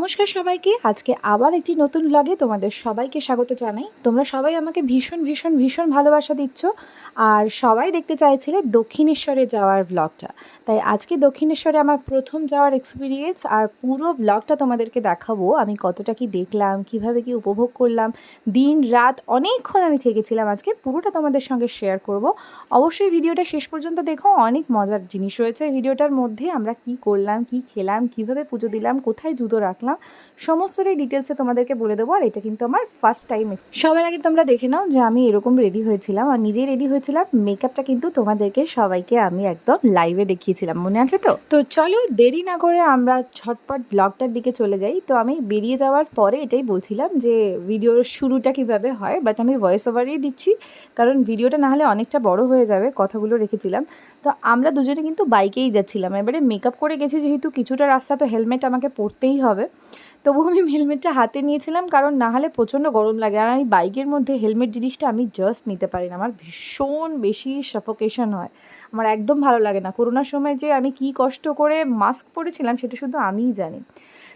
নমস্কার সবাইকে। আজকে আবার একটি নতুন ব্লগে তোমাদের সবাইকে স্বাগত জানাই। তোমরা সবাই আমাকে ভীষণ ভীষণ ভীষণ ভালোবাসা দিচ্ছ। আর সবাই দেখতে চাইছিলে দক্ষিণেশ্বরে যাওয়ার ব্লগটা তাই আজকে দক্ষিণেশ্বরে আমার প্রথম যাওয়ার এক্সপিরিয়েন্স আর পুরো ব্লগটা তোমাদেরকে দেখাবো। আমি কতটা কি দেখলাম, কীভাবে কি উপভোগ করলাম, দিন, রাত অনেকক্ষণ আমি থেকেছিলাম আজকে। পুরোটা তোমাদের সঙ্গে শেয়ার করব। অবশ্যই ভিডিওটা শেষ পর্যন্ত দেখো, অনেক মজার জিনিস রয়েছে ভিডিওটার মধ্যে। আমরা কি করলাম, কি খেলাম, কীভাবে পুজো দিলাম, কোথায় জুতো রাখলাম সমস্তটাই ডিটেলসে তোমাদেরকে বলে দেবো, আর এটা কিন্তু আমার ফার্স্ট টাইম সবার আগে তোমরা দেখে নাও যে আমি এরকম রেডি হয়েছিলাম, আর নিজেই রেডি হয়েছিলাম। মেকআপটা কিন্তু তোমাদেরকে সবাইকে আমি একদম লাইভে দেখিয়েছিলাম, মনে আছে তো? তো চলো, দেরি না করে আমরা ঝটপট ব্লগটার দিকে চলে যাই। তো আমি বেরিয়ে যাওয়ার পরে এটাই বলছিলাম যে ভিডিওর শুরুটা কীভাবে হয় বাট আমি ভয়েস ওভারেই দিচ্ছি, কারণ ভিডিওটা না হলে অনেকটা বড় হয়ে যাবে, কথাগুলো রেখেছিলাম। তো আমরা দুজনে কিন্তু বাইকেই যাচ্ছিলাম, এবারে মেকআপ করে গেছি, যেহেতু কিছুটা রাস্তা তো হেলমেট আমাকে পরতেই হবে। তবু আমি হেলমেটটা হাতে নিয়েছিলাম, কারণ না হলে প্রচণ্ড গরম লাগে। আর আমি বাইকের মধ্যে হেলমেট জিনিসটা আমি জাস্ট নিতে পারি না। আমার ভীষণ বেশি সাফোকেশন হয়। আমার একদম ভালো লাগে না। করোনার সময় যে আমি কি কষ্ট করে মাস্ক পরেছিলাম, সেটা শুধু আমিই জানি।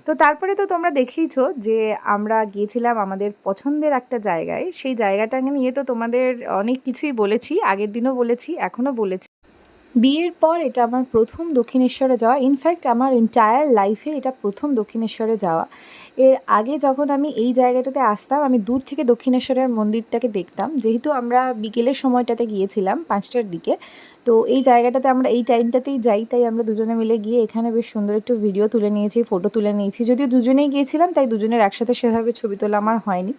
তো তারপরে তো তোমরা দেখেইছো যে আমরা গিয়েছিলাম আমাদের পছন্দের একটা জায়গায়। সেই জায়গাটা নিয়ে তো তোমাদের অনেক কিছুই বলেছি, আগের দিনও বলেছি, এখনও বলেছি। বিয়ের পর এটা আমার প্রথম দক্ষিণেশ্বরে যাওয়া। ইনফ্যাক্ট আমার এন্টায়ার লাইফে এটা প্রথম দক্ষিণেশ্বরে যাওয়া। এর আগে যখন আমি এই জায়গাটাতে আসতাম, আমি দূর থেকে দক্ষিণেশ্বরের মন্দিরটাকে দেখতাম। যেহেতু আমরা বিকেলের সময়টাতে গিয়েছিলাম পাঁচটার দিকে, তো এই জায়গাটাতে আমরা এই টাইমটাতেই যাই, তাই আমরা দুজনে মিলে গিয়ে এখানে বেশ সুন্দর একটু ভিডিও তুলে নিয়েছি ফটো তুলে নিয়েছি। যদিও দুজনেই গিয়েছিলাম, তাই দুজনের একসাথে সেভাবে ছবি তোলা আমার হয়নি।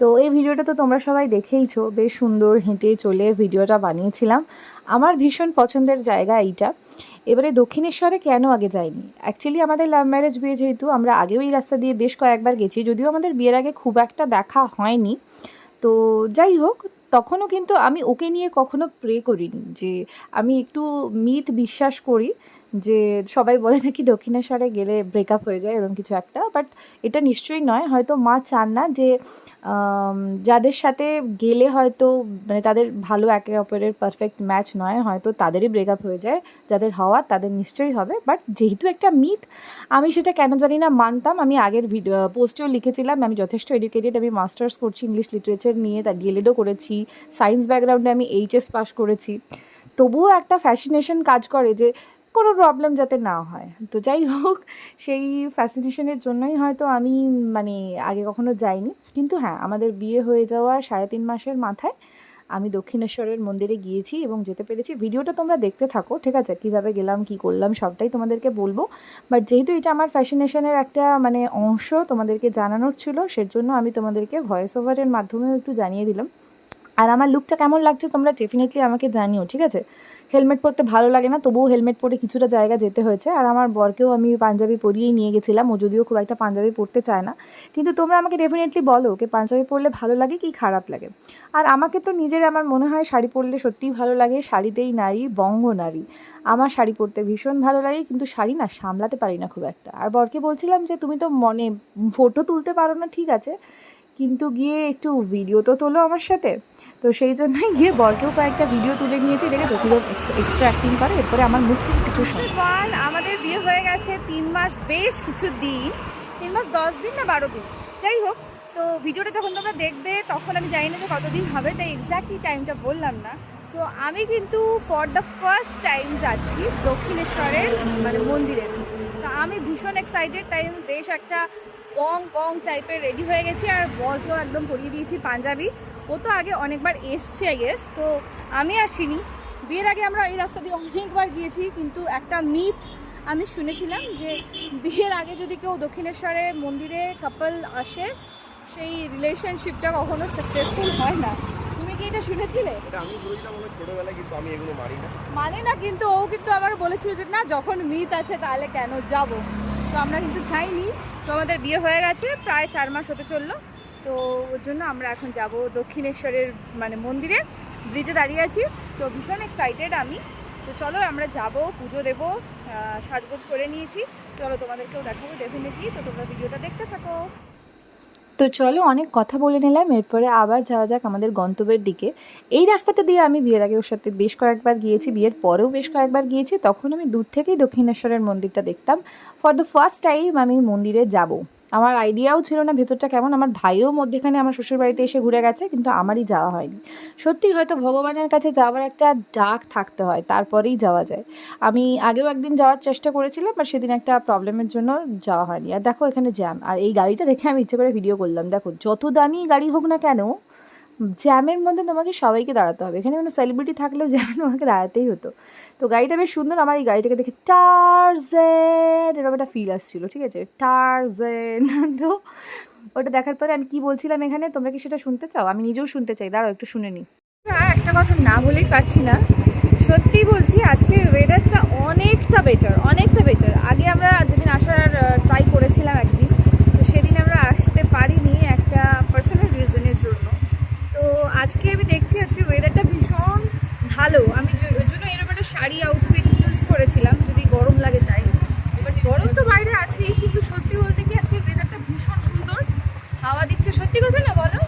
তো এই ভিডিওটা তো তোমরা সবাই দেখেইছো, বেশ সুন্দর হেঁটে চলে ভিডিওটা বানিয়েছিলাম। আমার ভীষণ পছন্দের জায়গা এইটা। এবারে দক্ষিণেশ্বরে কেন আগে যাইনি? অ্যাকচুয়ালি আমাদের লাভ ম্যারেজ বিয়ে যেহেতু, আমরা আগেও এই রাস্তা দিয়ে বেশ কয়েকবার গেছি, যদিও আমাদের বিয়ের আগে খুব একটা দেখা হয়নি। তো যাই হোক, তখনও কিন্তু আমি ওকে নিয়ে কখনো প্রে করিনি যে আমি একটু মিথ বিশ্বাস করি। যে সবাই বলে নাকি দক্ষিণেশ্বরে গেলে ব্রেকআপ হয়ে যায়, এরকম কিছু একটা। বাট এটা নিশ্চয়ই নয়। হয়তো মা চান না যে যাদের সাথে গেলে হয়তো মানে তাদের ভালো একে অপরের পারফেক্ট ম্যাচ নয়, হয়তো তাদেরই ব্রেকআপ হয়ে যায়, যাদের হওয়ার তাদের নিশ্চয়ই হবে। বাট যেহেতু একটা মিথ আমি সেটা কেন জানি না মানতাম। আমি আগের ভিডিও পোস্টেও লিখেছিলাম, আমি যথেষ্ট এডুকেটেড আমি মাস্টার্স করছি ইংলিশ লিটারেচার নিয়ে তার ডিএলএডও করেছি সায়েন্স ব্যাকগ্রাউন্ডে আমি এইচএস পাস করেছি। তবুও একটা ফ্যাসিনেশন কাজ করে যে কোনো প্রবলেম যাতে না হয়। তো যাই হোক, সেই ফ্যাসিনেশনের জন্যই হয়তো আমি মানে আগে কখনো যাইনি। কিন্তু হ্যাঁ আমাদের বিয়ে হয়ে যাওয়ার সাড়ে তিন মাসের মাথায় আমি দক্ষিণেশ্বরের মন্দিরে গিয়েছি এবং যেতে পেরেছি। ভিডিওটা তোমরা দেখতে থাকো, ঠিক আছে? কীভাবে গেলাম, কি করলাম, সবটাই তোমাদেরকে বলব। বাট যেহেতু এটা আমার ফ্যাশনেশনের একটা মানে অংশ তোমাদেরকে জানানোর ছিল, সেজন্য আমি তোমাদেরকে ভয়েস ওভারের মাধ্যমেও একটু জানিয়ে দিলাম। আর আমার লুকটা কেমন লাগছে তোমরা ডেফিনেটলি আমাকে জানিও, ঠিক আছে? হেলমেট পরতে ভালো লাগে না, তবুও হেলমেট পরে কিছুটা জায়গা যেতে হয়েছে। আর আমার বরকেও আমি পাঞ্জাবি পরিয়েই নিয়ে গেছিলাম, ও যদিও খুব একটা পাঞ্জাবি পরতে চায় না। কিন্তু তোমরা আমাকে ডেফিনেটলি বলো ওকে পাঞ্জাবি পরলে ভালো লাগে কি খারাপ লাগে? আর আমাকে তো নিজের আমার মনে হয় শাড়ি পরলে সত্যিই ভালো লাগে, শাড়িতেই নারী, বঙ্গ নারী। আমার শাড়ি পরতে ভীষণ ভালো লাগে, কিন্তু শাড়ি না সামলাতে পারি না খুব একটা। আর বরকে বলছিলাম যে তুমি তো মনে, ফটো তুলতে পারো না, ঠিক আছে। কিন্তু গিয়ে একটু ভিডিও তো তোলো আমার সাথে। তো সেই জন্যই গিয়ে বরকেও কয়েকটা ভিডিও তুলে নিয়েছি দেখে তোকেও এক্সট্রা অ্যাক্টিং করে। এরপরে আমার মুখ থেকে কিছু শোনো। আমাদের বিয়ে হয়ে গেছে তিন মাস, বেশ কিছু দিন। তিন মাস, দশ দিন না বারো দিন? যাই হোক, তো ভিডিওটা যখন তোমরা দেখবে, তখন আমি জানি না যে কতদিন হবে, তাই এক্স্যাক্টলি টাইমটা বললাম না। তো আমি কিন্তু ফর দ্য ফার্স্ট টাইম যাচ্ছি দক্ষিণেশ্বরের মানে মন্দিরে। তো আমি ভীষণ এক্সাইটেড তাই বেশ একটা বং বং টাইপের রেডি হয়ে গেছি আর বলকেও একদম পরিয়ে দিয়েছি পাঞ্জাবি। ও তো আগে অনেকবার এসছে গেস তো আমি আসিনি। বিয়ের আগে আমরা এই রাস্তা দিয়ে অনেকবার গিয়েছি কিন্তু একটা মিথ আমি শুনেছিলাম যে বিয়ের আগে যদি কেউ দক্ষিণেশ্বরে মন্দিরে কাপল আসে সেই রিলেশনশিপটা কখনো সাকসেসফুল হয় না। তুমি কি এটা শুনেছিলে? এটা আমি শুনেছিলাম অনেক ছোটবেলায় কিন্তু আমি এগুলো মানি না। মানে না কিন্তু ও কিন্তু আমাকে বলেছিল যে না যখন মিথ আছে তাহলে কেন যাব? আমরা কিন্তু চাইনি তো আমাদের বিয়ে হয়ে গেছে, প্রায় চার মাস হতে চলল। তো ওর জন্য আমরা এখন যাব দক্ষিণেশ্বরের মানে মন্দিরে ব্রিজে দাঁড়িয়ে আছি। তো ভীষণ এক্সাইটেড আমি। তো চলো আমরা যাব, পুজো দেবো সাজগোজ করে নিয়েছি। চলো তোমাদেরকেও দেখাবো ডেফিনেটলি তো তোমরা ভিডিওটা দেখতে থাকো। তো চলো অনেক কথা বলে নিলাম, এরপরে আবার যাওয়া যাক আমাদের গন্তব্যের দিকে। এই রাস্তাটা দিয়ে আমি বিয়ের আগে ওর সাথে বেশ কয়েকবার গিয়েছি, বিয়ের পরেও বেশ কয়েকবার গিয়েছি, তখন আমি দূর থেকেই দক্ষিণেশ্বরের মন্দিরটা দেখতাম। ফর দ্য ফার্স্ট টাইম আমি মন্দিরে যাব। আমার আইডিয়াও ছিল না ভেতরটা কেমন, আমার ভাইও মধ্যেখানে আমার শ্বশুর বাড়িতে এসে ঘুরে গেছে, কিন্তু আমারই যাওয়া হয়নি। সত্যি হয়তো ভগবানের কাছে যাওয়ার একটা ডাক থাকতে হয়, তারপরেই যাওয়া যায়। আমি আগেও একদিন যাওয়ার চেষ্টা করেছিলাম বা সেদিন একটা প্রবলেমের জন্য যাওয়া হয়নি। আর দেখো এখানে জ্যাম আর এই গাড়িটা দেখে আমি ইচ্ছে করে ভিডিও করলাম। দেখো, যত দামি গাড়ি হোক না কেন জ্যামের মধ্যে তোমাকে সবাইকে দাঁড়াতে হবে। এখানে কোনো সেলিব্রিটি থাকলেও জ্যামে তোমাকে দাঁড়াতেই হতো। তো গাড়িটা বেশ সুন্দর, আমার এই গাড়িটাকে দেখে টার্জেন এরকম একটা ফিল আসছিল, ঠিক আছে? টার্জেন তো ওটা দেখার পরে আমি কী বলছিলাম এখানে? তোমরা কি সেটা শুনতে চাও? আমি নিজেও শুনতে চাই। দাঁড়াও, একটু শুনে নিই হ্যাঁ একটা কথা না বলেই পারছি না। সত্যি বলছি, আজকের ওয়েদারটা অনেকটা বেটার অনেকটা বেটার আগে আমরা যেদিন আসার ট্রাই করেছিলাম একদিন তো সেদিন আমরা আসতে পারিনি একটা পার্সোনাল রিজনের জন্য তো আজকে আমি দেখছি আজকে ওয়েদারটা ভীষণ ভালো। আমি জন্য এরকম একটা শাড়ি আউটফিট চুজ করেছিলাম, যদি গরম লাগে তাই। গরম তো বাইরে আছেই, কিন্তু সত্যি বলতে কি আজকের ওয়েদারটা ভীষণ সুন্দর। হাওয়া দিচ্ছে। সত্যি কথা না বলো?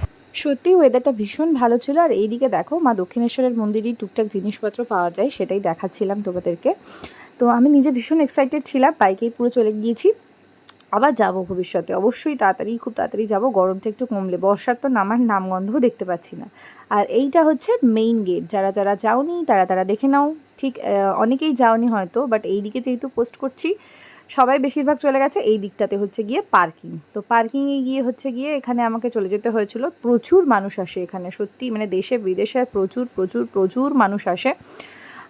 সত্যি ওয়েদারটা ভীষণ ভালো ছিল। আর এইদিকে দেখো, মা দক্ষিণেশ্বরের মন্দিরেই টুকটাক জিনিসপত্র পাওয়া যায়, সেটাই দেখাচ্ছিলাম তোমাদেরকে। তো আমি নিজে ভীষণ এক্সাইটেড ছিলাম, বাইকেই পুরো চলে গিয়েছি। আবার যাব ভবিষ্যতে। অবশ্যই তাড়াতাড়ি, খুব তাড়াতাড়ি যাব। গরমটা একটু কমলে। বর্ষার তো নামার নামগন্ধও দেখতে পাচ্ছি না। আর এইটা হচ্ছে মেইন গেট যারা যারা যাওনি, তারা তারা দেখে নাও। ঠিক অনেকেই যাওনি হয়তো বাট এই দিকে যেহেতু পোস্ট করছি, সবাই বেশিরভাগ চলে গেছে। এই দিকটাতে হচ্ছে গিয়ে পার্কিং তো পার্কিংয়ে গিয়ে হচ্ছে গিয়ে এখানে আমাকে চলে যেতে হয়েছিল। প্রচুর মানুষ আসে এখানে, সত্যি। মানে দেশে, বিদেশে প্রচুর প্রচুর প্রচুর মানুষ আসে।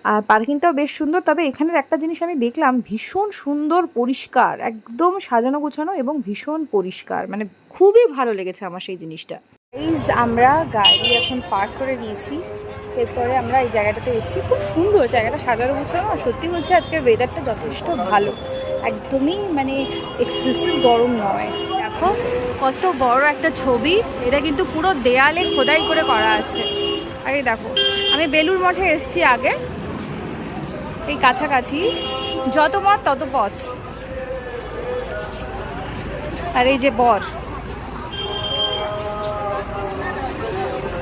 আর পার্কিংটাও বেশ সুন্দর। তবে এখানের একটা জিনিস আমি দেখলাম, ভীষণ সুন্দর, পরিষ্কার, একদম সাজানো গোছানো এবং ভীষণ পরিষ্কার। মানে খুবই ভালো লেগেছে আমার সেই জিনিসটা। গাইজ আমরা গাড়ি এখন পার্ক করে নিয়েছি। এরপরে আমরা এই জায়গাটাতে এসেছি। খুব সুন্দর জায়গাটা, সাজানো গোছানো। আর সত্যি বলছি, আজকের ওয়েদারটা যথেষ্ট ভালো। একদমই মানে এক্সেসিভ গরম নয়। দেখো, কত বড় একটা ছবি। এটা কিন্তু পুরো দেয়ালে খোদাই করে করা আছে। এই দেখো, আমি বেলুর মঠে এসেছি আগে। এই কাছাকাছি যত মত তত পথ। আর এই যে বর।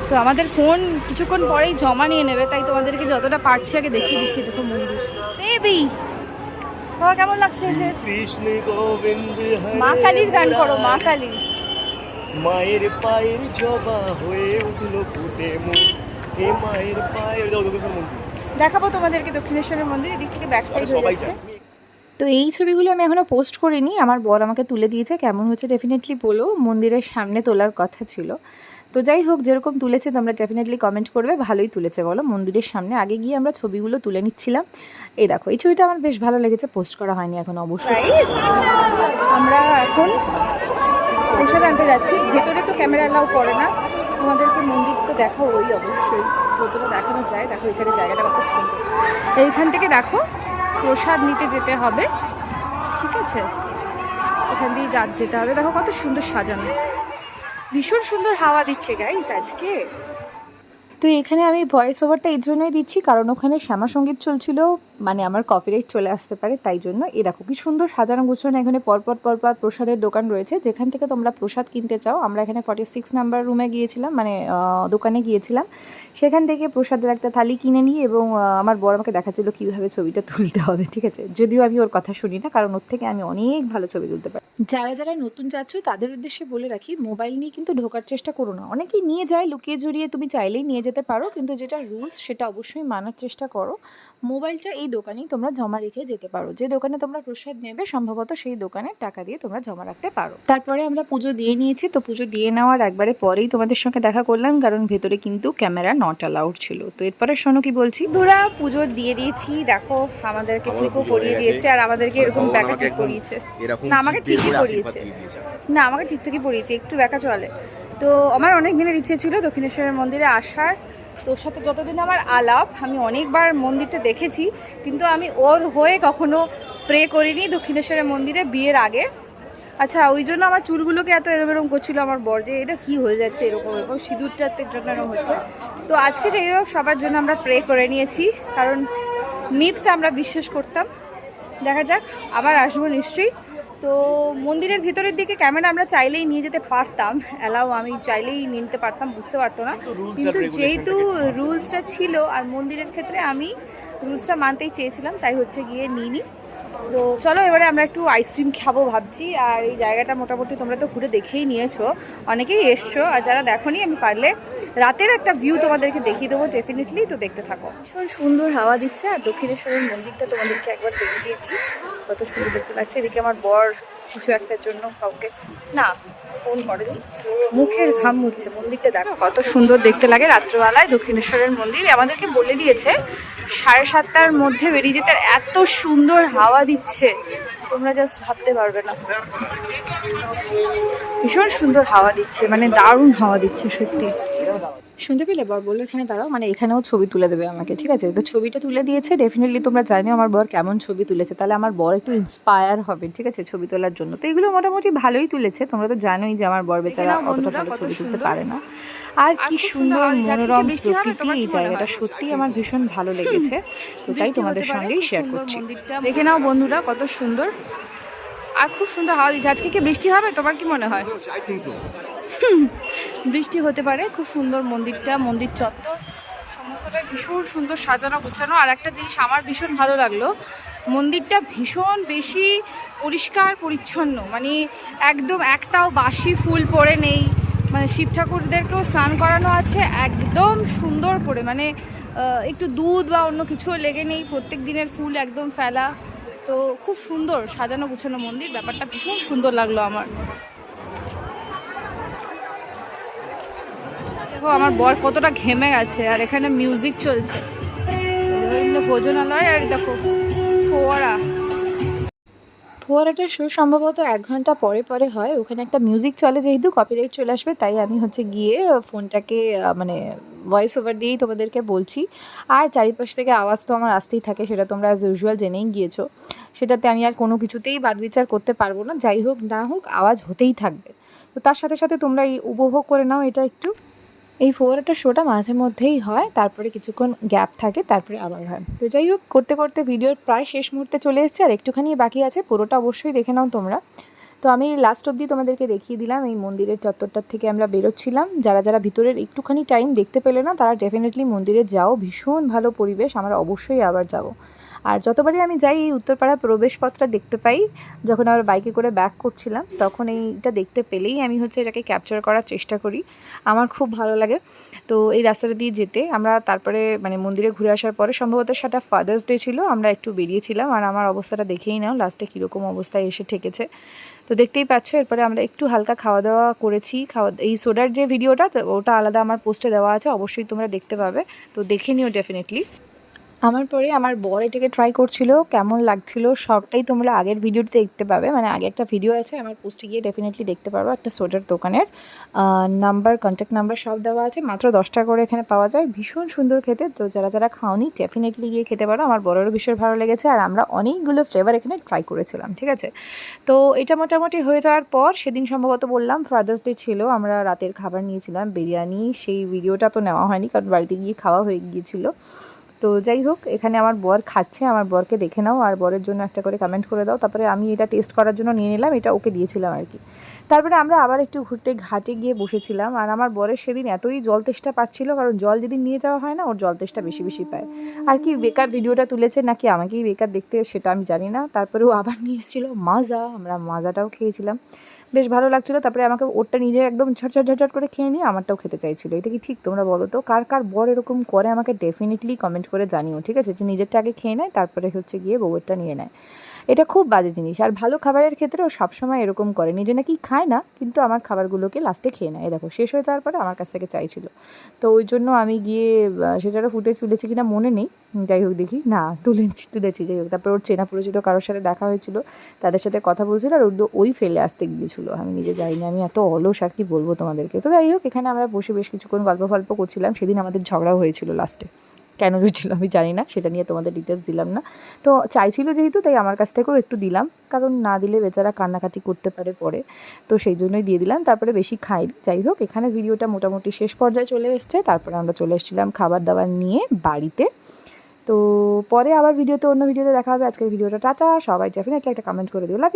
তো আমাদের ফোন কিছুক্ষণ পরেই জমা নিয়ে নেবে তাই তোমাদেরকে যতটা পারছি আগে দেখিয়ে দিচ্ছি দেখো মন্দির বেবি তোমার কেমন লাগছে মা কালীর গান করো মা কালী। মায়ের পায়ের জবা হয়ে উঠল ফুটে মুখ। হে মায়ের পায়ের দক্ষিণেশ্বর মন্দির দেখাবো তোমাদেরকে দক্ষিণেশ্বরের মন্দির এদিক থেকে ব্যাক সাইড হয়ে যাচ্ছে। তো এই ছবিগুলো আমি এখনও পোস্ট করিনি আমার বর আমাকে তুলে দিয়েছে কেমন হচ্ছে ডেফিনেটলি বলো মন্দিরের সামনে তোলার কথা ছিল। তো যাই হোক যেরকম তুলেছে তোমরা ডেফিনেটলি কমেন্ট করবে ভালোই তুলেছে বলো। মন্দিরের সামনে আগে গিয়ে আমরা ছবিগুলো তুলে নিচ্ছিলাম। এই দেখো এই ছবিটা আমার বেশ ভালো লেগেছে পোস্ট করা হয়নি এখন অবশ্যই। আমরা এখন প্রসাদ আনতে যাচ্ছি ভেতরে তো ক্যামেরা অ্যালাউ করে না। তোমাদেরকে মন্দির তো দেখাও ওই অবশ্যই। যতটা দেখানো যায়, দেখো এখানে জায়গাটা কত সুন্দর। এইখান থেকে দেখো, প্রসাদ নিতে যেতে হবে, ঠিক আছে? এখান দিয়ে যা যেতে হবে। দেখো কত সুন্দর সাজানো। ভীষণ সুন্দর হাওয়া দিচ্ছে গাইস আজকে। তো এখানে আমি ভয়েস ওভারটা এই জন্যই দিচ্ছি, কারণ ওখানে শ্যামা সংগীত চলছিল মানে আমার কপিরাইট চলে আসতে পারে, তাই জন্য এ দেখো কি সুন্দর সাজানো গুছানো, এখানে পরপর পরপর প্রসাদের দোকান রয়েছে, যেখান থেকে তোমরা প্রসাদ কিনতে চাও। আমরা এখানে ফর্টি সিক্স নাম্বার রুমে গিয়েছিলাম মানে দোকানে গিয়েছিলাম। সেখান থেকে প্রসাদের একটা থালি কিনে নিই এবং আমার বড় আমাকে দেখাচ্ছিল কীভাবে ছবিটা তুলতে হবে, ঠিক আছে? যদিও আমি ওর কথা শুনি না, কারণ ওর থেকে আমি অনেক ভালো ছবি তুলতে পারি। যারা যারা নতুন যাচ্ছ, তাদের উদ্দেশ্যে বলে রাখি মোবাইল নিয়ে কিন্তু ঢোকার চেষ্টা করো না। অনেকেই নিয়ে যায়, লুকিয়ে জড়িয়ে তুমি চাইলেই নিয়ে যেতে পারো, কিন্তু যেটা রুলস সেটা অবশ্যই মানার চেষ্টা করো। মোবাইলটা এই দোকানেই তোমরা জমা রেখে যেতে পারো। যে দোকানে তোমরা প্রসাদ নেবে সম্ভবত সেই দোকানে টাকা দিয়ে তোমরা জমা রাখতে পারো। তারপরে আমরা পুজো দিয়ে নিয়েছি তো পুজো দিয়ে নেওয়ার একবারে পরেই তোমাদের সঙ্গে দেখা করলাম কারণ ভেতরে কিন্তু ক্যামেরা নট অ্যালাউড ছিল। তো এরপরে শোনো কি বলছি? বন্ধুরা পুজো দিয়ে দিয়েছি দেখো আমাদেরকে ক্লিপও করিয়ে দিয়েছে আর আমাদেরকে এরকম ব্যাকা ঠিক করিয়েছে। না, আমাকে ঠিকই করে করিয়েছে। না আমাকে ঠিকঠাকই পড়িয়েছে একটু ব্যাকা চলে। তো আমার অনেক দিনের ইচ্ছে ছিল দক্ষিণেশ্বরের মন্দিরে আসার তোর সাথে যতদিন আমার আলাপ, আমি অনেকবার মন্দিরটা দেখেছি, কিন্তু আমি ওর হয়ে কখনো প্রে করিনি দক্ষিণেশ্বরের মন্দিরে বিয়ের আগে। আচ্ছা ওই জন্য আমার চুলগুলোকে এত এরম এরম করছিল আমার বর যে এটা কি হয়ে যাচ্ছে এরকম এরকম সিঁদুরটার জন্য এরকম হচ্ছে। তো আজকে যাই হোক, সবার জন্য আমরা প্রে করে নিয়েছি, কারণ মিথটা আমরা বিশ্বাস করতাম। দেখা যাক, আবার আসব নিশ্চয়ই। তো মন্দিরের ভিতরের দিকে ক্যামেরা আমরা চাইলেই নিয়ে যেতে পারতাম অ্যালাউ আমি চাইলেই নিয়ে নিতে পারতাম বুঝতে পারতো না কিন্তু যেহেতু। রুলসটা ছিল আর মন্দিরের ক্ষেত্রে আমি রুলসটা মানতেই চেয়েছিলাম তাই হচ্ছে গিয়ে নিইনি তো চলো এবারে আমরা একটু আইসক্রিম খাব ভাবছি, আর এই জায়গাটা মোটামুটি তোমরা তো ঘুরে দেখেই নিয়েছো, অনেকেই এসছো, আর যারা দেখোনি আমি পারলে রাতের একটা ভিউ তোমাদেরকে দেখিয়ে দেবো ডেফিনেটলি তো দেখতে থাকো। ভীষণ সুন্দর হাওয়া দিচ্ছে, আর দক্ষিণেশ্বরের মন্দিরটা তোমাদেরকে একবার দেখিয়ে দিই, কত সুন্দর দেখতে পাচ্ছি এদিকে আমার বর কিছু একটার জন্য কাউকে না ফোন করেনি মুখের ঘাম মুচ্ছে মন্দিরটা দেখো, কত সুন্দর দেখতে লাগে রাত্রবেলায় দক্ষিণেশ্বরের মন্দির। আমাদেরকে বলে দিয়েছে, সাড়ে সাতটার মধ্যে বেরিয়ে যেতে এত সুন্দর হাওয়া দিচ্ছে, তোমরা জাস্ট ভাবতে পারবে না। ভীষণ সুন্দর হাওয়া দিচ্ছে মানে দারুণ হাওয়া দিচ্ছে, সত্যি। শুনতে পেলে? বর বলল এখানে দাঁড়াও মানে এখানেও ছবি তুলে দেবে আমাকে ঠিক আছে? তো ছবিটা তুলে দিয়েছে। ডেফিনেটলি তোমরা জানো আমার বর কেমন ছবি তুলেছে। তাহলে আমার বর একটু ইন্সপায়ার হবে ঠিক আছে ছবি তোলার জন্য। তো এগুলো মোটামুটি ভালোই তুলেছে। তোমরা তো জানোই যে আমার বর বেচারা অতটা ভালো কত ছবি তুলতে পারে না। আর কি সুন্দর মনোরম বৃষ্টি প্রকৃতি তোমার কি এই জায়গাটা সত্যি আমার ভীষণ ভালো লেগেছে। তো তাই তোমাদের সঙ্গেই শেয়ার করছি। দেখে নাও বন্ধুরা কত সুন্দর। আর খুব সুন্দর হাওয়া দিচ্ছে আজকে কি বৃষ্টি হবে? তোমার কি মনে হয়? বৃষ্টি হতে পারে, খুব সুন্দর মন্দিরটা, মন্দির চত্বর সমস্তটা ভীষণ সুন্দর সাজানো গোছানো। আর একটা জিনিস আমার ভীষণ ভালো লাগল, মন্দিরটা ভীষণ বেশি পরিষ্কার, পরিচ্ছন্ন। মানে একদম একটাও বাসি ফুল পরে নেই। মানে শিব ঠাকুরদেরকেও স্নান করানো আছে, একদম সুন্দর করে। মানে একটু দুধ বা অন্য কিছুও লেগে নেই, প্রত্যেক দিনের ফুল একদম ফেলা। তো খুব সুন্দর সাজানো গুছানো মন্দির, ব্যাপারটা ভীষণ সুন্দর লাগল আমার। দেখো, আমার বর কতটা ঘেমে গেছে, আর এখানে মিউজিক চলছে। ভোজনালয় আর দেখো, ফোয়ারা। ফোয়ারাটা শো সম্ভবত এক ঘণ্টা পরে পরে হয়, ওখানে একটা মিউজিক চলে যেহেতু কপিরাইট চলে আসবে, তাই আমি হচ্ছে গিয়ে ফোনটাকে মানে ভয়েস ওভার দিয়েই তোমাদেরকে বলছি। আর চারিপাশ থেকে আওয়াজ তো আমার আসতেই থাকে, সেটা তোমরা অ্যাজ ইউজুয়াল জেনেই গিয়েছো। সেটাতে আমি আর কোনো কিছুতেই বাদ বিচার করতে পারব না, যাই হোক না হোক, আওয়াজ হতেই থাকবে। তো তার সাথে সাথে তোমরা এই উপভোগ করে নাও এটা একটু। এই ফোয়ারাটা শোটা মাঝে মধ্যেই হয়, তারপরে কিছুক্ষণ গ্যাপ থাকে, তারপরে আবার হয়। তো যাই হোক, করতে করতে ভিডিওর প্রায় শেষ মুহূর্তে চলে এসেছে, আর একটুখানি বাকি আছে, পুরোটা অবশ্যই দেখে নাও তোমরা। তো আমি লাস্ট অবধি তোমাদেরকে দেখিয়ে দিলাম, এই মন্দিরের চত্বরটার থেকে আমরা বেরোচ্ছিলাম। যারা যারা ভিতরের একটুখানি টাইম দেখতে পেলে না, তারা ডেফিনেটলি মন্দিরে যাও, ভীষণ ভালো পরিবেশ, আমরা অবশ্যই আবার যাব। আর যতবারই আমি যাই এই উত্তরপাড়া প্রবেশপথটা দেখতে পাই, যখন আবার বাইকে করে ব্যাক করছিলাম, তখন এইটা দেখতে পেলেই আমি হচ্ছে এটাকে ক্যাপচার করার চেষ্টা করি। আমার খুব ভালো লাগে। তো এই রাস্তাটা দিয়ে যেতে, আমরা তারপরে মানে মন্দিরে ঘুরে আসার পরে সম্ভবত সেটা ফাদার্স ডে ছিল, আমরা একটু বেরিয়েছিলাম আর আমার অবস্থাটা দেখেই নাও লাস্টে কীরকম অবস্থায় এসে ঠেকেছে। তো দেখতেই পাচ্ছ, এরপরে আমরা একটু হালকা খাওয়া দাওয়া করেছি। খাওয়া, এই সোডার যে ভিডিওটা ওটা আলাদা আমার পোস্টে দেওয়া আছে, অবশ্যই তোমরা দেখতে পাবে। তো দেখে নিও ডেফিনেটলি আমার পরে আমার বর এটাকে ট্রাই করছিল, কেমন লাগছিল সবটাই তোমরা আগের ভিডিওতে দেখতে পাবে। মানে আগে একটা ভিডিও আছে, আমার পোস্টে গিয়ে ডেফিনেটলি দেখতে পারব, একটা সোডার দোকানের। নাম্বার কন্ট্যাক্ট নাম্বার সব দেওয়া আছে, মাত্র দশ টাকা করে এখানে পাওয়া যায়, ভীষণ সুন্দর খেতে। তো যারা যারা খাওনি ডেফিনেটলি গিয়ে খেতে পারো। আমার বড়েরও ভীষণ ভালো লেগেছে, আর আমরা অনেকগুলো ফ্লেভার এখানে ট্রাই করেছিলাম, ঠিক আছে? তো এটা মোটামুটি হয়ে যাওয়ার পর, সেদিন সম্ভবত বললাম ফাদার্স ডে ছিল, আমরা রাতের খাবার নিয়েছিলাম, বিরিয়ানি, সেই ভিডিওটা তো নেওয়া হয়নি, কারণ বাড়িতে গিয়ে খাওয়া হয়ে গিয়েছিল। তো যাই হোক, এখানে আমার বর খাচ্ছে, আমার বরকে দেখে নাও আর বরের জন্য একটা করে কমেন্ট করে দাও। তারপরে আমি এটা টেস্ট করার জন্য নিয়ে নিলাম, এটা ওকে দিয়েছিলাম আর কি। তারপরে আমরা আবার একটু ঘুরতে ঘাটে গিয়ে বসেছিলাম আর আমার বরের সেদিন এতই জল তেষ্টা পাচ্ছিল, কারণ জল যেদিন নিয়ে যাওয়া হয় না, ওর জল তেষ্টা বেশি বেশি পায়। আর কি বেকার ভিডিওটা তুলেছে নাকি আমাকেই বেকার দেখতে, সেটা আমি জানি না। তারপরেও আবার নিয়ে এসেছিল মাজা, আমরা মাজাটাও খেয়েছিলাম। বেশ ভালো লাগছিল। তারপরে আমাকে ওরটা নিজে একদম ঝটঝট ঝটঝট করে খেয়ে নিয়ে আমারটাও খেতে চাইছিলো। এটা কি ঠিক তোমরা বলো তো? কার কার বর এরকম করে আমাকে ডেফিনেটলি কমেন্ট করে জানিও, ঠিক আছে? যে নিজেরটা আগে খেয়ে নেয়, তারপরে হচ্ছে গিয়ে বউয়েরটা নিয়ে নেয়। এটা খুব বাজে জিনিস। আর ভালো খাবারের ক্ষেত্রেও সবসময় এরকম করে। নিজে নাকি খায় না, কিন্তু আমার খাবারগুলোকে লাস্টে খেয়ে নেয়। দেখো, শেষ হয়ে যাওয়ার পরে আমার কাছ থেকে চাইছিল। তো ওই জন্য আমি গিয়ে সেটারও ফুটেজ তুলেছি কিনা মনে নেই। যাই হোক দেখি। না, তুলেছি তুলেছি, যাই হোক। তারপর ওর চেনা পরিচিত কারোর সাথে দেখা হয়েছিল। তাদের সাথে কথা বলছিল আর ওই ফেলে আসতে গিয়েছিল। আমি নিজে যাইনি। আমি এত অলস আর কি বলব তোমাদেরকে। তো যাই হোক, এখানে আমরা বসে বেশ কিছুক্ষণ গল্প ফল্প করছিলাম। সেদিন আমাদের ঝগড়াও হয়েছিল লাস্টে কেন হয়েছিল আমি জানি না, সেটা নিয়ে তোমাদের ডিটেলস দিলাম না। তো চাইছিল যেহেতু, তাই আমার কাছ থেকেও একটু দিলাম। কারণ না দিলে বেচারা কান্নাকাটি করতে পারে পরে। তো সেই জন্যই দিয়ে দিলাম। তারপরে বেশি খাই যাই হোক, এখানে ভিডিওটা মোটামুটি শেষ পর্যায়ে চলে এসছে। তারপরে আমরা চলে এসেছিলাম খাবার দাবার নিয়ে বাড়িতে। তো পরে আবার ভিডিওতে, অন্য ভিডিওতে দেখা হবে। আজকের ভিডিওটা টাটা। সবাই ডেফিনেটলি একটা কমেন্ট করে দিও।